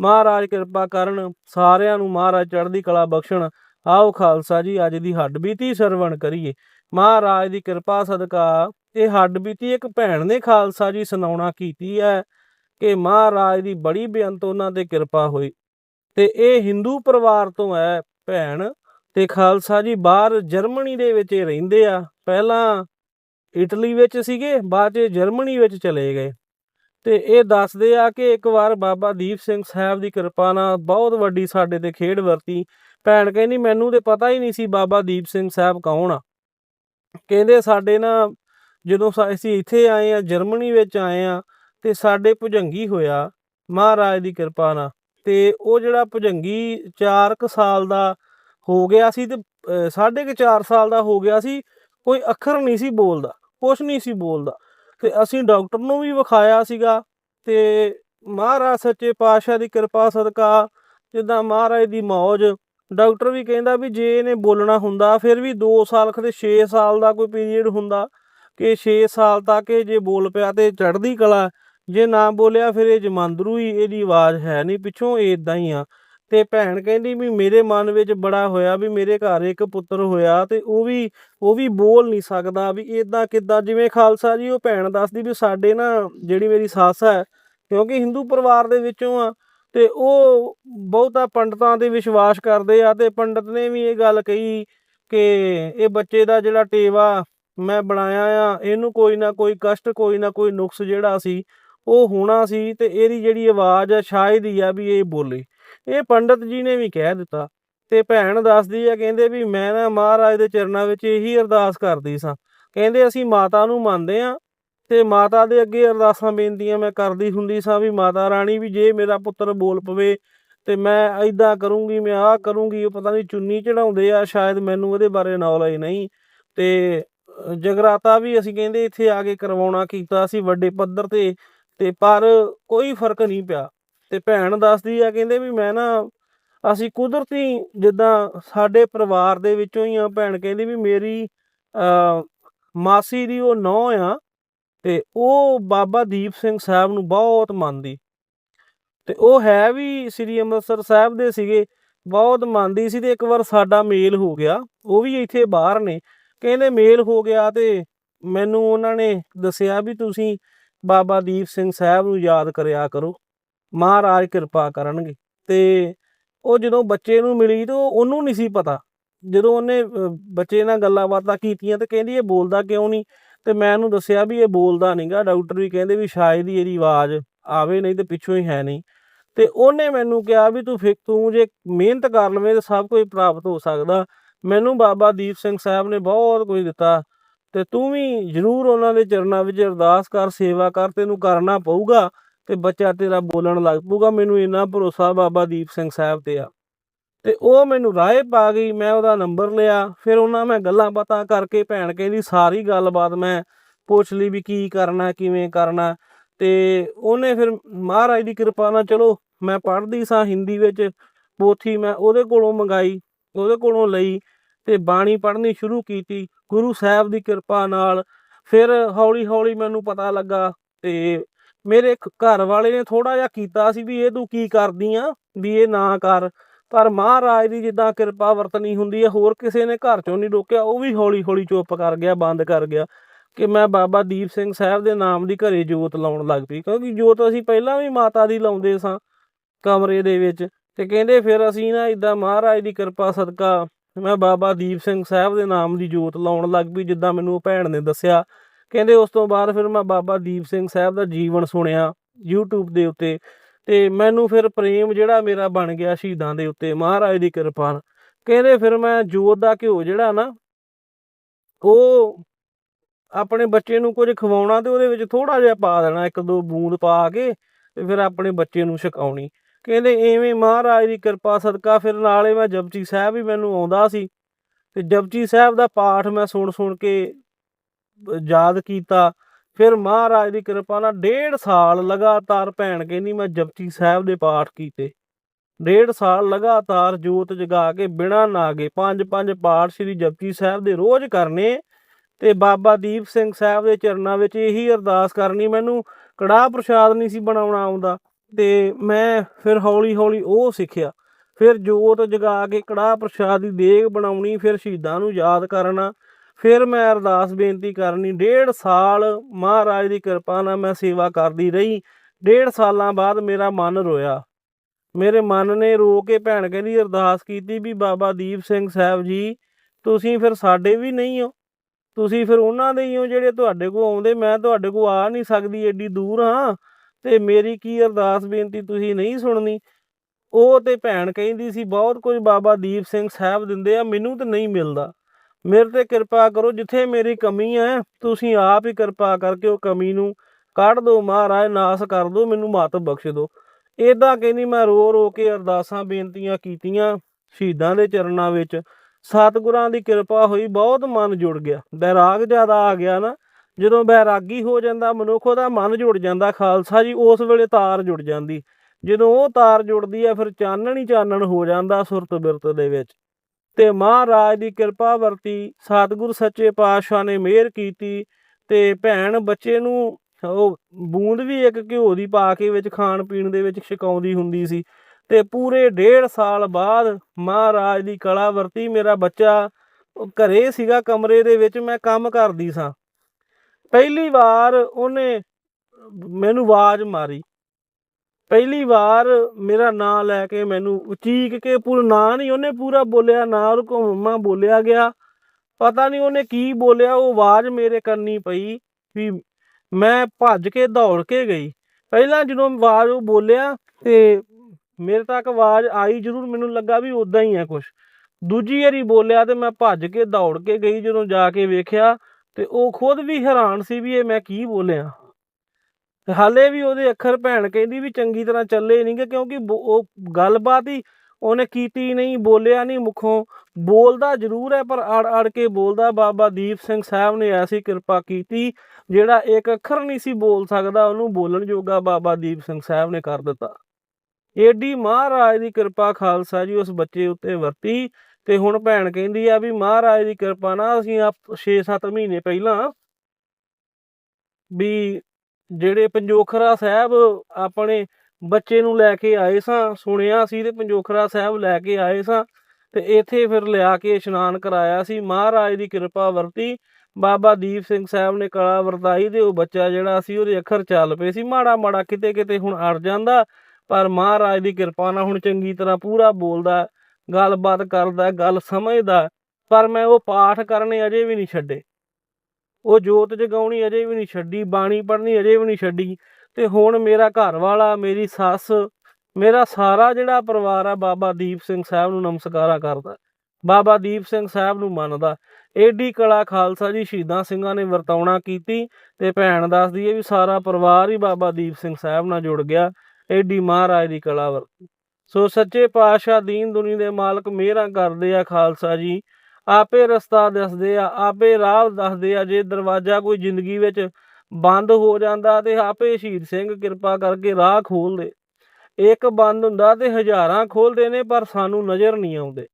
ਮਹਾਰਾਜ ਕਿਰਪਾ ਕਰਨ ਸਾਰਿਆਂ ਨੂੰ ਮਹਾਰਾਜ ਚੜ੍ਹਦੀ ਕਲਾ ਬਖਸ਼ਣ। ਆਓ ਖਾਲਸਾ ਜੀ, ਅੱਜ ਦੀ ਹੱਡ ਬੀਤੀ ਸਰਵਣ ਕਰੀਏ। ਮਹਾਰਾਜ ਦੀ ਕਿਰਪਾ ਸਦਕਾ ਇਹ ਹੱਡ ਬੀਤੀ ਇੱਕ ਭੈਣ ਨੇ ਖਾਲਸਾ ਜੀ ਸੁਣਾਉਣਾ ਕੀਤੀ ਹੈ ਕਿ ਮਹਾਰਾਜ ਦੀ ਬੜੀ ਬੇਅੰਤ ਉਹਨਾਂ ਤੇ ਕਿਰਪਾ ਹੋਈ। ਤੇ ਇਹ ਹਿੰਦੂ ਪਰਿਵਾਰ ਤੋਂ ਹੈ ਭੈਣ। ਤੇ ਖਾਲਸਾ ਜੀ ਬਾਹਰ ਜਰਮਨੀ ਦੇ ਵਿੱਚ ਰਹਿੰਦੇ ਆ। ਪਹਿਲਾਂ ਇਟਲੀ ਵਿੱਚ ਸੀਗੇ ਬਾਅਦ 'ਚ ਜਰਮਨੀ ਵਿੱਚ ਚਲੇ ਗਏ। ਤੇ ਇਹ ਦੱਸਦੇ ਆ ਕਿ ਇੱਕ ਵਾਰ ਬਾਬਾ ਦੀਪ ਸਿੰਘ ਸਾਹਿਬ ਦੀ ਕਿਰਪਾ ਨਾਲ ਬਹੁਤ ਵੱਡੀ ਸਾਡੇ ਤੇ ਖੇਡ ਵਰਤੀ। ਭੈਣ ਕਹਿੰਦੀ ਮੈਨੂੰ ਤੇ ਪਤਾ ਹੀ ਨਹੀਂ ਸੀ ਬਾਬਾ ਦੀਪ ਸਿੰਘ ਸਾਹਿਬ ਕੌਣ ਆ। ਕਹਿੰਦੇ ਸਾਡੇ ਨਾ ਜਦੋਂ ਸਾ- ਅਸੀਂ ਇੱਥੇ ਆਏ ਆ ਜਰਮਨੀ ਵਿੱਚ ਆਏ ਆ ਤੇ ਸਾਡੇ ਭੁਜੰਗੀ ਹੋਇਆ ਮਹਾਰਾਜ ਦੀ ਕਿਰਪਾ ਨਾਲ। ਤੇ ਉਹ ਜਿਹੜਾ ਭੁਜੰਗੀ 4 ਕੁ ਸਾਲ ਦਾ ਹੋ ਗਿਆ ਸੀ ਤੇ ਅਹ, ਸਾਢੇ ਕੁ 4 ਸਾਲ ਦਾ ਹੋ ਗਿਆ ਸੀ ਕੋਈ ਅੱਖਰ ਨਹੀਂ ਸੀ ਬੋਲਦਾ। ਕੁਛ ਨਹੀਂ ਸੀ ਬੋਲਦਾ। ਤੇ ਅਸੀਂ ਡਾਕਟਰ ਨੂੰ ਵੀ ਵਿਖਾਇਆ ਸੀਗਾ ਤੇ ਮਹਾਰਾਜ ਸੱਚੇ ਪਾਤਸ਼ਾਹ ਦੀ ਕਿਰਪਾ, ਸਦਕਾ, ਜਿੱਦਾਂ ਮਹਾਰਾਜ ਦੀ ਮੌਜ। ਡਾਕਟਰ ਵੀ ਕਹਿੰਦਾ ਵੀ ਜੇ ਇਹਨੇ ਬੋਲਣਾ ਹੁੰਦਾ, ਫਿਰ ਵੀ 2 ਸਾਲ ਕਦੇ 6 ਸਾਲ ਦਾ ਕੋਈ ਪੀਰੀਅਡ ਹੁੰਦਾ ਕਿ 6 ਸਾਲ ਤੱਕ ਇਹ ਜੇ ਬੋਲ ਪਿਆ ਤੇ ਚੜ੍ਹਦੀ ਕਲਾ, ਜੇ ਨਾ ਬੋਲਿਆ ਫਿਰ ਇਹ ਜਮਾਂਦਰੂ ਹੀ, ਇਹਦੀ ਆਵਾਜ਼ ਹੈ ਨਹੀਂ, ਪਿੱਛੋਂ ਇਦਾਂ ਹੀ ਆ। ਤੇ ਭੈਣ ਕਹਿੰਦੀ ਵੀ ਮੇਰੇ ਮਨ ਵਿੱਚ ਬੜਾ ਹੋਇਆ ਵੀ ਮੇਰੇ ਘਰ ਇੱਕ ਪੁੱਤਰ ਹੋਇਆ ਤੇ ਉਹ ਵੀ ਉਹ ਵੀ ਬੋਲ ਨਹੀਂ ਸਕਦਾ ਵੀ ਇਦਾਂ ਕਿੱਦਾਂ, ਜਿਵੇਂ ਖਾਲਸਾ ਜੀ ਉਹ ਭੈਣ ਦੱਸਦੀ ਵੀ ਸਾਡੇ ਨਾ ਜਿਹੜੀ ਮੇਰੀ ਸੱਸ ਹੈ, ਕਿਉਂਕਿ ਹਿੰਦੂ ਪਰਿਵਾਰ ਦੇ ਵਿੱਚੋਂ ਆ ਤੇ ਉਹ ਬਹੁਤਾ ਪੰਡਤਾਂ ਤੇ ਵਿਸ਼ਵਾਸ ਕਰਦੇ ਆ ਤੇ ਪੰਡਤ ਨੇ ਵੀ ਇਹ ਗੱਲ ਕਹੀ ਕਿ ਇਹ ਬੱਚੇ ਦਾ ਜਿਹੜਾ ਟੇਵਾ ਮੈਂ ਬਣਾਇਆ ਆ, ਇਹਨੂੰ ਕੋਈ ਨਾ ਕੋਈ ਕਸ਼ਟ, ਕੋਈ ਨਾ ਕੋਈ ਨੁਕਸ ਜਿਹੜਾ ਸੀ, ਉਹ ਹੋਣਾ ਸੀ ਤੇ ਇਹਦੀ ਜਿਹੜੀ ਆਵਾਜ਼ ਆ, ਸ਼ਾਇਦ ਹੀ ਆ ਵੀ ਇਹ ਬੋਲੇ। ਇਹ ਪੰਡਤ ਜੀ ਨੇ ਵੀ ਕਹਿ ਦਿੱਤਾ ਤੇ ਭੈਣ ਦੱਸਦੀ ਆ, ਕਹਿੰਦੇ ਵੀ ਮੈਂ ਨਾ ਮਹਾਰਾਜ ਦੇ ਚਰਨਾਂ ਵਿੱਚ ਇਹੀ ਅਰਦਾਸ ਕਰਦੀ ਸਾਂ। ਕਹਿੰਦੇ ਅਸੀਂ ਮਾਤਾ ਨੂੰ ਮੰਨਦੇ ਆ ਤੇ ਮਾਤਾ ਦੇ ਅੱਗੇ ਅਰਦਾਸਾਂ ਬੇਨਤੀਆਂ ਮੈਂ ਕਰਦੀ ਹੁੰਦੀ ਸਾਂ ਵੀ ਮਾਤਾ ਰਾਣੀ ਵੀ ਜੇ ਮੇਰਾ ਪੁੱਤਰ ਬੋਲ ਪਵੇ ਤੇ ਮੈਂ ਐਦਾਂ ਕਰੂੰਗੀ, ਮੈਂ ਆਹ ਕਰੂੰਗੀ, ਉਹ ਪਤਾ ਨਹੀਂ ਚੁੰਨੀ ਚੜਾਉਂਦੇ ਆ, ਸ਼ਾਇਦ ਮੈਨੂੰ ਉਹਦੇ ਬਾਰੇ ਨੌਲੇਜ ਨਹੀਂ। ਤੇ ਜਗਰਾਤਾ ਵੀ ਅਸੀਂ ਕਹਿੰਦੇ ਇੱਥੇ ਆ ਕੇ ਕਰਵਾਉਣਾ ਕੀਤਾ ਸੀ ਵੱਡੇ ਪੱਧਰ ਤੇ ਤੇ ਪਰ ਕੋਈ ਫ਼ਰਕ ਨਹੀਂ ਪਿਆ। ਤੇ ਭੈਣ ਦੱਸਦੀ ਆ, ਕਹਿੰਦੇ ਵੀ ਮੈਂ ਨਾ, ਅਸੀਂ ਕੁਦਰਤੀ ਜਿੱਦਾਂ ਸਾਡੇ ਪਰਿਵਾਰ ਦੇ ਵਿੱਚੋਂ ਹੀ ਆ, ਭੈਣ ਕਹਿੰਦੀ ਵੀ ਮੇਰੀ ਮਾਸੀ ਦੀ ਉਹ ਨੌਂ ਆ ਤੇ ਉਹ ਬਾਬਾ ਦੀਪ ਸਿੰਘ ਸਾਹਿਬ ਨੂੰ ਬਹੁਤ ਮੰਨਦੀ। ਤੇ ਉਹ ਹੈ ਵੀ ਸ੍ਰੀ ਅੰਮ੍ਰਿਤਸਰ ਸਾਹਿਬ ਦੇ ਸੀਗੇ, ਬਹੁਤ ਮੰਨਦੀ ਸੀ ਤੇ ਇੱਕ ਵਾਰ ਸਾਡਾ ਮੇਲ ਹੋ ਗਿਆ, ਉਹ ਵੀ ਇੱਥੇ ਬਾਹਰ ਨੇ। ਕਹਿੰਦੇ ਮੇਲ ਹੋ ਗਿਆ ਤੇ ਮੈਨੂੰ ਉਹਨਾਂ ਨੇ ਦੱਸਿਆ ਵੀ ਤੁਸੀਂ ਬਾਬਾ ਦੀਪ ਸਿੰਘ ਸਾਹਿਬ ਨੂੰ ਯਾਦ ਕਰਿਆ ਕਰੋ। ਮਹਾਰਾਜ ਕਿਰਪਾ ਕਰਨਗੇ। ਤੇ ਉਹ ਜਦੋਂ ਬੱਚੇ ਨੂੰ ਮਿਲੀ ਤਾਂ ਉਹ- ਉਹਨੂੰ ਨਹੀਂ ਸੀ ਪਤਾ। ਜਦੋਂ ਉਹਨੇ ਬੱਚੇ ਨਾਲ ਗੱਲਾਂ ਬਾਤਾਂ ਕੀਤੀਆਂ ਤੇ ਕਹਿੰਦੀ, ਇਹ ਬੋਲਦਾ ਕਿਉਂ ਨਹੀਂ? ਤੇ ਮੈਂ ਉਹਨੂੰ ਦੱਸਿਆ ਵੀ ਇਹ ਬੋਲਦਾ ਨਹੀਂਗਾ ਡਾਕਟਰ ਵੀ ਕਹਿੰਦੇ ਵੀ ਸ਼ਾਇਦ ਹੀ ਇਹਦੀ ਆਵਾਜ਼ ਆਵੇ, ਨਹੀਂ ਤੇ ਪਿੱਛੋਂ ਹੀ ਹੈ ਨਹੀਂ। ਤੇ ਉਹਨੇ ਮੈਨੂੰ ਕਿਹਾ ਵੀ ਤੂੰ ਫਿਕ ਤੂੰ ਜੇ ਮਿਹਨਤ ਕਰ ਲਵੇਂ ਤਾਂ ਸਭ ਕੁਝ ਪ੍ਰਾਪਤ ਹੋ ਸਕਦਾ। ਮੈਨੂੰ ਬਾਬਾ ਦੀਪ ਸਿੰਘ ਸਾਹਿਬ ਨੇ ਬਹੁਤ ਕੁਝ ਦਿੱਤਾ। ਤੇ ਤੂੰ ਵੀ ਜ਼ਰੂਰ ਉਹਨਾਂ ਦੇ ਚਰਨਾਂ ਵਿੱਚ ਅਰਦਾਸ ਕਰ, ਸੇਵਾ ਕਰ, ਤੈਨੂੰ ਕਰਨਾ ਪਊਗਾ। ਤੇ ਬੱਚਾ ਤੇਰਾ ਬੋਲਣ ਲੱਗ ਪਊਗਾ, ਮੈਨੂੰ ਇੰਨਾ ਭਰੋਸਾ ਬਾਬਾ ਦੀਪ ਸਿੰਘ ਸਾਹਿਬ ਤੇ ਆ। ਤੇ ਉਹ ਮੈਨੂੰ ਰਾਏ ਪਾ ਗਈ, ਮੈਂ ਉਹਦਾ ਨੰਬਰ ਲਿਆ, ਫਿਰ ਉਹਨਾਂ ਮੈਂ ਗੱਲਾਂ ਬਾਤਾਂ ਕਰਕੇ ਭੈਣ ਕਹਿੰਦੀ, ਸਾਰੀ ਗੱਲਬਾਤ ਮੈਂ ਪੁੱਛ ਲਈ ਵੀ ਕੀ ਕਰਨਾ, ਕਿਵੇਂ ਕਰਨਾ। ਤੇ ਉਹਨੇ ਫਿਰ ਮਹਾਰਾਜ ਦੀ ਕਿਰਪਾ ਨਾਲ, ਚਲੋ, ਮੈਂ ਪੜ੍ਹਦੀ ਸਾਂ ਹਿੰਦੀ ਵਿੱਚ, ਪੋਥੀ ਮੈਂ ਉਹਦੇ ਕੋਲੋਂ ਮੰਗਾਈ, ਉਹਦੇ ਕੋਲੋਂ ਲਈ ਤੇ ਬਾਣੀ ਪੜ੍ਹਨੀ ਸ਼ੁਰੂ ਕੀਤੀ, ਗੁਰੂ ਸਾਹਿਬ ਦੀ ਕਿਰਪਾ ਨਾਲ। ਫਿਰ ਹੌਲੀ ਹੌਲੀ ਮੈਨੂੰ ਪਤਾ ਲੱਗਾ ਤੇ ਮੇਰੇ ਘਰ ਵਾਲੇ ਨੇ ਥੋੜਾ ਜਿਹਾ ਕੀਤਾ ਸੀ ਵੀ ਇਹ ਤੂੰ ਕੀ ਕਰਦੀ ਆ, ਵੀ ਇਹ ਨਾ ਕਰ। ਪਰ ਮਹਾਰਾਜ ਦੀ ਜਿੱਦਾਂ ਕਿਰਪਾ ਵਰਤਣੀ ਹੁੰਦੀ ਹੈ, ਹੋਰ ਕਿਸੇ ਨੇ ਘਰ ਚੋਂ ਨਹੀਂ ਰੋਕਿਆ, ਉਹ ਵੀ ਹੌਲੀ ਹੌਲੀ ਚੁੱਪ ਕਰ ਗਿਆ, ਬੰਦ ਕਰ ਗਿਆ ਕਿ ਮੈਂ ਬਾਬਾ ਦੀਪ ਸਿੰਘ ਸਾਹਿਬ ਦੇ ਨਾਮ ਦੀ ਘਰੇ ਜੋਤ ਲਾਉਣ ਲੱਗ ਪਈ, ਕਿਉਂਕਿ ਜੋਤ ਅਸੀਂ ਪਹਿਲਾਂ ਵੀ ਮਾਤਾ ਦੀ ਲਾਉਂਦੇ ਸਾਂ ਕਮਰੇ ਦੇ ਵਿੱਚ ਤੇ ਕਹਿੰਦੇ ਫਿਰ ਅਸੀਂ ਨਾ ਇਦਾਂ ਮਹਾਰਾਜ ਦੀ ਕਿਰਪਾ, ਸਦਕਾ ਮੈਂ ਬਾਬਾ ਦੀਪ ਸਿੰਘ ਸਾਹਿਬ ਦੇ ਨਾਮ ਦੀ ਜੋਤ ਲਾਉਣ ਲੱਗ ਪਈ, ਜਿੱਦਾਂ ਮੈਨੂੰ ਭੈਣ ਨੇ ਦੱਸਿਆ ਕਹਿੰਦੇ ਉਸ ਤੋਂ ਬਾਅਦ ਫਿਰ ਮੈਂ ਬਾਬਾ ਦੀਪ ਸਿੰਘ ਸਾਹਿਬ ਦਾ ਜੀਵਨ ਸੁਣਿਆ YouTube ਦੇ ਉੱਤੇ ਤੇ ਮੈਨੂੰ ਫਿਰ ਪ੍ਰੇਮ ਜਿਹੜਾ ਮੇਰਾ ਬਣ ਗਿਆ ਸ਼ਹੀਦਾਂ ਦੇ ਉੱਤੇ, ਮਹਾਰਾਜ ਦੀ ਕਿਰਪਾ ਨਾਲ। ਕਹਿੰਦੇ ਫਿਰ ਮੈਂ ਜੋਤ ਦਾ ਘਿਓ ਜਿਹੜਾ ਨਾ, ਉਹ ਆਪਣੇ ਬੱਚੇ ਨੂੰ ਕੁਝ ਖਵਾਉਣਾ ਤੇ ਉਹਦੇ ਵਿੱਚ ਥੋੜਾ ਜਿਹਾ ਪਾ ਦੇਣਾ, ਇੱਕ ਦੋ ਬੂੰਦ ਪਾ ਕੇ ਤੇ ਫਿਰ ਆਪਣੇ ਬੱਚੇ ਨੂੰ ਛਕਾਉਣੀ। ਕਹਿੰਦੇ ਐਵੇਂ ਮਹਾਰਾਜ ਦੀ ਕਿਰਪਾ, ਸਦਕਾ ਫਿਰ ਨਾਲੇ ਮੈਂ ਜਪਜੀ ਸਾਹਿਬ ਵੀ ਮੈਨੂੰ ਆਉਂਦਾ ਸੀ ਤੇ ਜਪਜੀ ਸਾਹਿਬ ਦਾ ਪਾਠ ਮੈਂ ਸੁਣ ਸੁਣ ਕੇ ਯਾਦ ਕੀਤਾ। ਫਿਰ ਮਹਾਰਾਜ ਦੀ ਕਿਰਪਾ ਨਾਲ ਡੇਢ ਸਾਲ ਲਗਾਤਾਰ ਭੈਣ ਕਹਿੰਦੀ, ਮੈਂ ਜਪਜੀ ਸਾਹਿਬ ਦੇ ਪਾਠ ਕੀਤੇ। ਡੇਢ ਸਾਲ ਲਗਾਤਾਰ ਜੋਤ ਜਗਾ ਕੇ ਬਿਨਾਂ ਨਾਗੇ ਪੰਜ ਪੰਜ ਪਾਠ ਸ੍ਰੀ ਜਪਜੀ ਸਾਹਿਬ ਦੇ ਰੋਜ਼ ਕਰਨੇ ਤੇ ਬਾਬਾ ਦੀਪ ਸਿੰਘ ਸਾਹਿਬ ਦੇ ਚਰਨਾਂ ਵਿੱਚ ਇਹੀ ਅਰਦਾਸ ਕਰਨੀ, ਮੈਨੂੰ ਕੜਾਹ ਪ੍ਰਸ਼ਾਦ ਨਹੀਂ ਸੀ ਬਣਾਉਣਾ ਆਉਂਦਾ। ਤੇ ਮੈਂ ਫਿਰ ਹੌਲੀ ਹੌਲੀ ਉਹ ਸਿੱਖਿਆ। ਫਿਰ ਜੋਤ ਜਗਾ ਕੇ ਕੜਾਹ ਪ੍ਰਸ਼ਾਦ ਦੀ ਦੇਗ ਬਣਾਉਣੀ, ਫਿਰ ਸ਼ਹੀਦਾਂ ਨੂੰ ਯਾਦ ਕਰਨਾ ਫਿਰ ਮੈਂ ਅਰਦਾਸ ਬੇਨਤੀ ਕਰਨੀ, ਡੇਢ ਸਾਲ ਮਹਾਰਾਜ ਦੀ ਕਿਰਪਾ ਨਾਲ ਮੈਂ ਸੇਵਾ ਕਰਦੀ ਰਹੀ। ਡੇਢ ਸਾਲਾਂ ਬਾਅਦ ਮੇਰਾ ਮਨ ਰੋਇਆ। ਮੇਰੇ ਮਨ ਨੇ ਰੋ ਕੇ ਭੈਣ ਕਹਿੰਦੀ, ਅਰਦਾਸ ਕੀਤੀ ਵੀ ਬਾਬਾ ਦੀਪ ਸਿੰਘ ਸਾਹਿਬ ਜੀ, ਤੁਸੀਂ ਫਿਰ ਸਾਡੇ ਵੀ ਨਹੀਂ ਹੋ। ਤੁਸੀਂ ਫਿਰ ਉਹਨਾਂ ਦੇ ਹੀ ਹੋ ਜਿਹੜੇ ਤੁਹਾਡੇ ਕੋਲ ਆਉਂਦੇ। ਮੈਂ ਤੁਹਾਡੇ ਕੋਲ ਆ ਨਹੀਂ ਸਕਦੀ, ਏਡੀ ਦੂਰ ਹਾਂ। ਤੇ ਮੇਰੀ ਕੀ ਅਰਦਾਸ ਬੇਨਤੀ ਤੁਸੀਂ ਨਹੀਂ ਸੁਣਨੀ? ਉਹ ਤੇ ਭੈਣ ਕਹਿੰਦੀ ਸੀ, ਬਹੁਤ ਕੁਝ ਬਾਬਾ ਦੀਪ ਸਿੰਘ ਸਾਹਿਬ ਦਿੰਦੇ ਆ, ਮੈਨੂੰ ਤਾਂ ਨਹੀਂ ਮਿਲਦਾ। ਮੇਰੇ ਤੇ ਕਿਰਪਾ ਕਰੋ, ਜਿੱਥੇ ਮੇਰੀ ਕਮੀ ਹੈ, ਤੁਸੀਂ ਆਪ ਹੀ ਕਿਰਪਾ ਕਰਕੇ ਉਹ ਕਮੀ ਨੂੰ ਕੱਢ ਦਿਓ, ਮਹਾਰਾਜ, ਨਾਸ ਕਰ ਦਿਓ, ਮੈਨੂੰ ਮਤ ਬਖਸ਼ ਦਿਓ। ਇਦਾਂ ਕਹਿੰਦੀ ਮੈਂ ਰੋ ਰੋ ਕੇ ਅਰਦਾਸਾਂ ਬੇਨਤੀਆਂ ਕੀਤੀਆਂ, ਸ਼ਹੀਦਾਂ ਦੇ ਚਰਨਾਂ ਵਿੱਚ। ਸਤਿਗੁਰਾਂ ਦੀ ਕਿਰਪਾ ਹੋਈ, ਬਹੁਤ ਮਨ ਜੁੜ ਗਿਆ। ਬੈਰਾਗ ਜ਼ਿਆਦਾ ਆ ਗਿਆ ਨਾ, ਜਦੋਂ ਬੈਰਾਗੀ ਹੋ ਜਾਂਦਾ, ਮਨੁੱਖ ਉਹਦਾ ਮਨ ਜੁੜ ਜਾਂਦਾ, ਖਾਲਸਾ ਜੀ ਉਸ ਵੇਲੇ ਤਾਰ ਜੁੜ ਜਾਂਦੀ। ਜਦੋਂ ਉਹ ਤਾਰ ਜੁੜਦੀ ਆ ਫਿਰ ਚਾਨਣ ਹੀ ਚਾਨਣ ਹੋ ਜਾਂਦਾ ਸੁਰਤ ਬਿਰਤ ਦੇ ਵਿੱਚ। ਤੇ ਮਹਾਰਾਜ ਦੀ ਕਿਰਪਾ ਵਰਤੀ, ਸਤਿਗੁਰ ਸੱਚੇ ਪਾਤਸ਼ਾਹ ਨੇ ਮਿਹਰ ਕੀਤੀ ਤੇ ਭੈਣ ਬੱਚੇ ਨੂੰ ਉਹ ਬੂੰਦ ਵੀ ਇੱਕ ਘਿਓ ਦੀ ਪਾ ਕੇ ਵਿੱਚ ਖਾਣ ਪੀਣ ਦੇ ਵਿੱਚ ਛਕਾਉਂਦੀ ਹੁੰਦੀ ਸੀ। ਤੇ ਪੂਰੇ ਡੇਢ ਸਾਲ ਬਾਅਦ ਮਹਾਰਾਜ ਦੀ ਕਲਾ ਵਰਤੀ। ਮੇਰਾ ਬੱਚਾ ਘਰੇ ਸੀਗਾ, ਕਮਰੇ ਦੇ ਵਿੱਚ ਮੈਂ ਕੰਮ ਕਰਦੀ ਸਾਂ। ਪਹਿਲੀ ਵਾਰ ਉਹਨੇ ਮੈਨੂੰ ਆਵਾਜ਼ ਮਾਰੀ। ਪਹਿਲੀ ਵਾਰ ਮੇਰਾ ਨਾਂ ਲੈ ਕੇ ਮੈਨੂੰ ਚੀਕ ਕੇ ਪੂਰਾ ਨਾਂ ਨਹੀਂ, ਉਹਨੇ ਪੂਰਾ ਬੋਲਿਆ, ਨਾ ਉਹ ਕੋ ਮੰਮਾ, ਬੋਲਿਆ ਗਿਆ। ਪਤਾ ਨਹੀਂ ਉਹਨੇ ਕੀ ਬੋਲਿਆ, ਉਹ ਆਵਾਜ਼ ਮੇਰੇ ਕੰਨੀ ਪਈ ਵੀ ਮੈਂ ਭੱਜ ਕੇ ਦੌੜ ਕੇ ਗਈ। ਪਹਿਲਾਂ ਜਦੋਂ ਆਵਾਜ਼ ਉਹ ਬੋਲਿਆ ਤੇ ਮੇਰੇ ਤੱਕ ਆਵਾਜ਼ ਆਈ, ਜ਼ਰੂਰ ਮੈਨੂੰ ਲੱਗਾ ਵੀ ਉਦਾਂ ਹੀ ਹੈ ਕੁਝ ਦੂਜੀ ਵਾਰੀ ਬੋਲਿਆ ਤੇ ਮੈਂ ਭੱਜ ਕੇ ਦੌੜ ਕੇ ਗਈ, ਜਦੋਂ ਜਾ ਕੇ ਵੇਖਿਆ ਤੇ ਉਹ ਖੁਦ ਵੀ ਹੈਰਾਨ ਸੀ ਵੀ ਇਹ ਮੈਂ ਕੀ ਬੋਲਿਆ। ਹਾਲੇ ਵੀ ਉਹਦੇ ਅੱਖਰ ਭੈਣ ਕਹਿੰਦੀ ਵੀ ਚੰਗੀ ਤਰ੍ਹਾਂ ਚੱਲੇ ਨਹੀਂਗੇ ਕਿਉਂਕਿ ਬੋ- ਉਹ ਗੱਲਬਾਤ ਹੀ ਉਹਨੇ ਕੀਤੀ ਨਹੀਂ, ਬੋਲਿਆ ਨਹੀਂ ਮੁਖੋਂ। ਬੋਲਦਾ ਜ਼ਰੂਰ ਹੈ, ਪਰ ਅੜ ਅੜ ਕੇ ਬੋਲਦਾ। ਬਾਬਾ ਦੀਪ ਸਿੰਘ ਸਾਹਿਬ ਨੇ ਐਸੀ ਕਿਰਪਾ ਕੀਤੀ, ਜਿਹੜਾ ਇੱਕ ਅੱਖਰ ਨਹੀਂ ਸੀ ਬੋਲ ਸਕਦਾ, ਉਹਨੂੰ ਬੋਲਣ ਜੋਗਾ ਬਾਬਾ ਦੀਪ ਸਿੰਘ ਸਾਹਿਬ ਨੇ ਕਰ ਦਿੱਤਾ। ਏਡੀ ਮਹਾਰਾਜ ਦੀ ਕਿਰਪਾ ਖਾਲਸਾ ਜੀ ਉਸ ਬੱਚੇ ਉੱਤੇ ਵਰਤੀ, ਤੇ ਹੁਣ ਭੈਣ ਕਹਿੰਦੀ ਆ ਵੀ ਮਹਾਰਾਜ ਦੀ ਕਿਰਪਾ ਨਾਲ ਅਸੀਂ 6-7 ਮਹੀਨੇ ਪਹਿਲਾਂ ਵੀ ਜਿਹੜੇ ਪੰਜੋਖਰਾ ਸਾਹਿਬ ਆਪਣੇ ਬੱਚੇ ਨੂੰ ਲੈ ਕੇ ਆਏ ਸਾਂ, ਸੁਣਿਆ ਸੀ ਤੇ ਪੰਜੋਖਰਾ ਸਾਹਿਬ ਲੈ ਕੇ ਆਏ ਸਾਂ ਤੇ ਇੱਥੇ ਫਿਰ ਲਿਆ ਕੇ ਇਸ਼ਨਾਨ ਕਰਾਇਆ ਸੀ। ਮਹਾਰਾਜ ਦੀ ਕਿਰਪਾ ਵਰਤੀ। ਬਾਬਾ ਦੀਪ ਸਿੰਘ ਸਾਹਿਬ ਨੇ ਕਲਾ ਵਰਤਾਈ ਤੇ ਉਹ ਬੱਚਾ ਜਿਹੜਾ ਸੀ ਉਹਦੇ ਅੱਖਰ ਚੱਲ ਪਏ ਸੀ। ਮਾੜਾ ਮਾੜਾ ਕਿਤੇ ਕਿਤੇ ਹੁਣ ਅੜ ਜਾਂਦਾ, ਪਰ ਮਹਾਰਾਜ ਦੀ ਕਿਰਪਾ ਨਾਲ ਹੁਣ ਚੰਗੀ ਤਰ੍ਹਾਂ ਪੂਰਾ ਬੋਲਦਾ, ਗੱਲਬਾਤ ਕਰਦਾ, ਗੱਲ ਸਮਝਦਾ, ਪਰ ਮੈਂ ਉਹ ਪਾਠ ਕਰਨੇ ਅਜੇ ਵੀ ਨਹੀਂ ਛੱਡੇ। ਉਹ ਜੋਤ ਜਗਾਉਣੀ ਅਜੇ ਵੀ ਨਹੀਂ ਛੱਡੀ, ਬਾਣੀ ਪੜ੍ਹਨੀ ਅਜੇ ਵੀ ਨਹੀਂ ਛੱਡੀ ਤੇ ਹੁਣ ਮੇਰਾ ਘਰ ਵਾਲਾ ਮੇਰੀ ਸੱਸ, ਮੇਰਾ ਸਾਰਾ ਜਿਹੜਾ ਪਰਿਵਾਰ ਆ ਬਾਬਾ ਦੀਪ ਸਿੰਘ ਸਾਹਿਬ ਨੂੰ ਨਮਸਕਾਰਾ ਕਰਦਾ, ਬਾਬਾ ਦੀਪ ਸਿੰਘ ਸਾਹਿਬ ਨੂੰ ਮੰਨਦਾ। ਏਡੀ ਕਲਾ ਖਾਲਸਾ ਜੀ ਸ਼ਹੀਦਾਂ ਸਿੰਘਾਂ ਨੇ ਵਰਤਾਉਣਾ ਕੀਤੀ ਤੇ ਭੈਣ ਦੱਸਦੀ ਹੈ ਵੀ ਸਾਰਾ ਪਰਿਵਾਰ ਹੀ ਬਾਬਾ ਦੀਪ ਸਿੰਘ ਸਾਹਿਬ ਨਾਲ ਜੁੜ ਗਿਆ, ਏਡੀ ਮਹਾਰਾਜ ਦੀ ਕਲਾ ਵਰਤੀ। ਸੋ ਸੱਚੇ ਪਾਤਸ਼ਾਹ ਦੀਨ ਦੁਨੀ ਦੇ ਮਾਲਕ ਮਿਹਰਾਂ ਕਰਦੇ ਆ ਖਾਲਸਾ ਜੀ। ਆਪੇ ਰਸਤਾ ਦੱਸਦੇ ਆ, ਆਪੇ ਰਾਹ ਦੱਸਦੇ ਆ, ਜੇ ਦਰਵਾਜ਼ਾ ਕੋਈ ਜ਼ਿੰਦਗੀ ਵਿੱਚ ਬੰਦ ਹੋ ਜਾਂਦਾ ਤੇ ਆਪੇ ਸ਼ਹੀਦ ਸਿੰਘ ਕਿਰਪਾ ਕਰਕੇ ਰਾਹ ਖੋਲਦੇ ਇੱਕ ਬੰਦ ਹੁੰਦਾ ਤੇ ਹਜ਼ਾਰਾਂ ਖੋਲਦੇ ਨੇ, ਪਰ ਸਾਨੂੰ ਨਜ਼ਰ ਨਹੀਂ ਆਉਂਦੇ।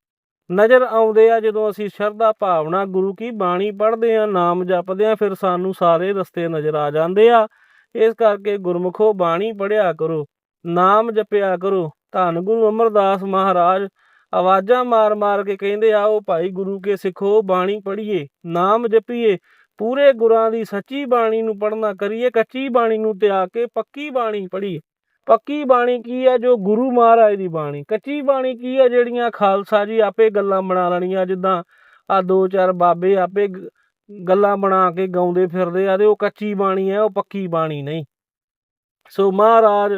ਨਜ਼ਰ ਆਉਂਦੇ ਆ ਜਦੋਂ ਅਸੀਂ ਸ਼ਰਧਾ ਭਾਵਨਾ, ਗੁਰੂ ਕੀ ਬਾਣੀ ਪੜ੍ਹਦੇ ਆ, ਨਾਮ ਜਪਦੇ ਆ, ਫਿਰ ਸਾਨੂੰ ਸਾਰੇ ਰਸਤੇ ਨਜ਼ਰ ਆ ਜਾਂਦੇ ਆ। ਇਸ ਕਰਕੇ ਗੁਰਮੁਖੋ ਬਾਣੀ ਪੜਿਆ ਕਰੋ, ਨਾਮ ਜਪਿਆ ਕਰੋ। ਧੰਨ ਗੁਰੂ ਅਮਰਦਾਸ ਮਹਾਰਾਜ ਆਵਾਜ਼ਾਂ ਮਾਰ-ਮਾਰ ਕੇ ਕਹਿੰਦੇ, ਆਓ ਭਾਈ ਗੁਰੂ ਕੇ ਸਿੱਖੋ, ਬਾਣੀ ਪੜ੍ਹੀਏ, ਨਾਮ ਜਪੀਏ, ਪੂਰੇ ਗੁਰਾਂ ਦੀ ਸੱਚੀ ਬਾਣੀ ਨੂੰ ਪੜ੍ਹਨਾ ਕਰੀਏ, ਕੱਚੀ ਬਾਣੀ ਨੂੰ ਤਿਆਗ ਕੇ ਪੱਕੀ ਬਾਣੀ ਪੜ੍ਹੀਏ। ਪੱਕੀ ਬਾਣੀ ਕੀ ਹੈ ਜੋ ਗੁਰੂ ਮਹਾਰਾਜ ਦੀ ਬਾਣੀ। ਕੱਚੀ ਬਾਣੀ ਕੀ ਹੈ ਜਿਹੜੀਆਂ ਖਾਲਸਾ ਜੀ ਆਪੇ ਗੱਲਾਂ ਬਣਾ ਲੈਣੀਆਂ, ਜਿੱਦਾਂ ਆ ਦੋ ਚਾਰ ਬਾਬੇ ਆਪੇ ਗ- ਗੱਲਾਂ ਬਣਾ ਕੇ ਗਾਉਂਦੇ ਫਿਰਦੇ ਆ, ਤੇ ਉਹ ਕੱਚੀ ਬਾਣੀ ਹੈ ਉਹ ਪੱਕੀ ਬਾਣੀ ਨਹੀਂ। ਸੋ ਮਹਾਰਾਜ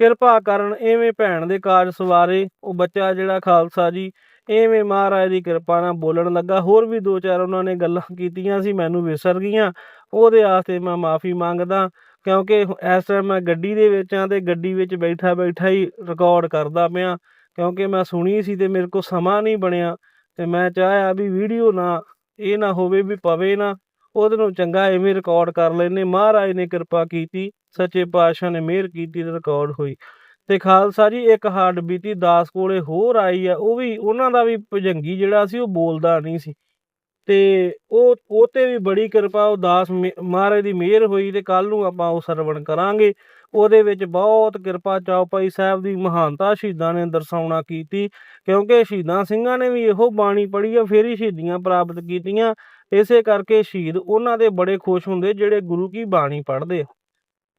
ਕਿਰਪਾ ਕਰਨ ਐਵੇਂ ਭੈਣ ਦੇ ਕਾਜ ਸਵਾਰੇ। ਉਹ ਬੱਚਾ ਜਿਹੜਾ ਖਾਲਸਾ ਜੀ, ਐਵੇਂ ਮਹਾਰਾਜ ਦੀ ਕਿਰਪਾ ਨਾਲ ਬੋਲਣ ਲੱਗਾ। ਹੋਰ ਵੀ ਦੋ ਚਾਰ ਉਹਨਾਂ ਨੇ ਗੱਲਾਂ ਕੀਤੀਆਂ ਸੀ, ਮੈਨੂੰ ਵਿਸਰ ਗਈਆਂ। ਉਹਦੇ ਆਸਤੇ ਮੈਂ ਮਾਫੀ ਮੰਗਦਾ, ਕਿਉਂਕਿ ਇਸ ਟਾਈਮ ਮੈਂ ਗੱਡੀ ਦੇ ਵਿੱਚ ਆ ਤੇ ਗੱਡੀ ਵਿੱਚ ਬੈਠਾ ਬੈਠਾ ਹੀ ਰਿਕਾਰਡ ਕਰਦਾ ਪਿਆ। ਕਿਉਂਕਿ ਮੈਂ ਸੁਣੀ ਸੀ ਤੇ ਮੇਰੇ ਕੋਲ ਸਮਾਂ ਨਹੀਂ ਬਣਿਆ। ਤੇ ਮੈਂ ਚਾਹਿਆ ਵੀ ਵੀਡੀਓ ਨਾ, ਇਹ ਨਾ ਹੋਵੇ ਵੀ ਪਵੇ ਨਾ। ਉਹਦੇ ਨੂੰ ਚੰਗਾ ਐਵੇਂ ਰਿਕਾਰਡ ਕਰ ਲੈਨੇ ਮਹਾਰਾਜ ਨੇ ਕਿਰਪਾ ਕੀਤੀ, ਸੱਚੇ ਪਾਤਸ਼ਾਹ ਨੇ ਮਿਹਰ ਕੀਤੀ ਤੇ ਰਿਕਾਰਡ ਹੋਈ। ਤੇ ਖਾਲਸਾ ਜੀ, ਇੱਕ ਹੱਡ ਬੀਤੀ ਦਾਸ ਕੋਲੇ ਹੋਰ ਆਈ ਆ, ਉਹ ਵੀ ਉਹਨਾਂ ਦਾ ਵੀ ਭਜੰਗੀ ਜਿਹੜਾ ਸੀ, ਉਹ ਬੋਲਦਾ ਨਹੀਂ ਸੀ। ਤੇ ਉਹ ਉਹ ਤੇ ਵੀ ਬੜੀ ਕਿਰਪਾ, ਉਹ ਦਾਸ ਮਹਾਰਾਜ ਦੀ ਮਿਹਰ ਹੋਈ ਤੇ ਕੱਲ ਨੂੰ ਆਪਾਂ ਉਹ ਸਰਵਣ ਕਰਾਂਗੇ। ਉਹਦੇ ਵਿੱਚ ਬਹੁਤ ਕਿਰਪਾ ਚੌਪਾਈ ਸਾਹਿਬ ਦੀ ਮਹਾਨਤਾ ਸ਼ਹੀਦਾਂ ਨੇ ਦਰਸਾਉਣਾ ਕੀਤੀ, ਕਿਉਂਕਿ ਸ਼ਹੀਦਾਂ ਸਿੰਘਾਂ ਨੇ ਵੀ ਇਹੋ ਬਾਣੀ ਪੜ੍ਹੀ ਆ, ਫੇਰ ਹੀ ਸ਼ਹੀਦੀਆਂ ਪ੍ਰਾਪਤ ਕੀਤੀਆਂ। ਇਸੇ ਕਰਕੇ ਸ਼ਹੀਦ ਉਹਨਾਂ ਦੇ ਬੜੇ ਖੁਸ਼ ਹੁੰਦੇ ਜਿਹੜੇ ਗੁਰੂ ਕੀ ਬਾਣੀ ਪੜ੍ਹਦੇ ਆ,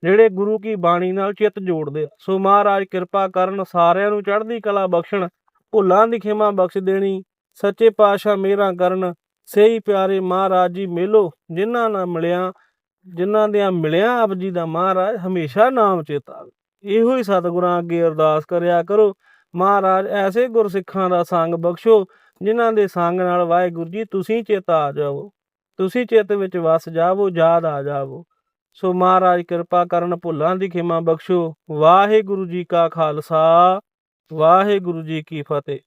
ਜਿਹੜੇ ਗੁਰੂ ਕੀ ਬਾਣੀ ਨਾਲ ਚਿੱਤ ਜੋੜਦੇ ਆ। ਸੋ ਮਹਾਰਾਜ ਕਿਰਪਾ ਕਰਨ ਸਾਰਿਆਂ ਨੂੰ ਚੜ੍ਹਦੀ ਕਲਾ ਬਖਸ਼ਣ, ਭੁੱਲਾਂ ਦੀ ਖਿਮਾ ਬਖਸ਼ ਦੇਣੀ, ਸੱਚੇ ਪਾਤਸ਼ਾਹ ਮਿਹਰਾਂ ਕਰਨ, ਸਹੀ ਪਿਆਰੇ ਮਹਾਰਾਜ ਜੀ ਮਿਲੋ, ਜਿਨ੍ਹਾਂ ਨਾਲ ਮਿਲਿਆ, ਜਿਨ੍ਹਾਂ ਦੇ ਮਿਲਿਆ ਆਪ ਜੀ ਦਾ ਮਹਾਰਾਜ ਹਮੇਸ਼ਾ ਨਾਮ ਚੇਤਾ ਇਹੋ ਹੀ ਸਤਿਗੁਰਾਂ ਅੱਗੇ ਅਰਦਾਸ ਕਰਿਆ ਕਰੋ, ਮਹਾਰਾਜ ਐਸੇ ਗੁਰਸਿੱਖਾਂ ਦਾ ਸੰਗ ਬਖਸ਼ੋ ਜਿਨ੍ਹਾਂ ਦੇ ਸੰਗ ਨਾਲ ਵਾਹਿਗੁਰੂ ਜੀ, ਤੁਸੀਂ ਚੇਤਾ ਆ ਜਾਵੋ, ਤੁਸੀਂ ਚਿੱਤ ਵਿੱਚ ਵਸ ਜਾਵੋ, ਯਾਦ ਆ ਜਾਵੋ। ਸੋ ਮਹਾਰਾਜ ਕਿਰਪਾ ਕਰਨ ਭੁੱਲਾਂ ਦੀ ਖਿਮਾ ਬਖਸ਼ੋ। ਵਾਹਿਗੁਰੂ ਜੀ ਕਾ ਖਾਲਸਾ, ਵਾਹਿਗੁਰੂ ਜੀ ਕੀ ਫਤਿਹ।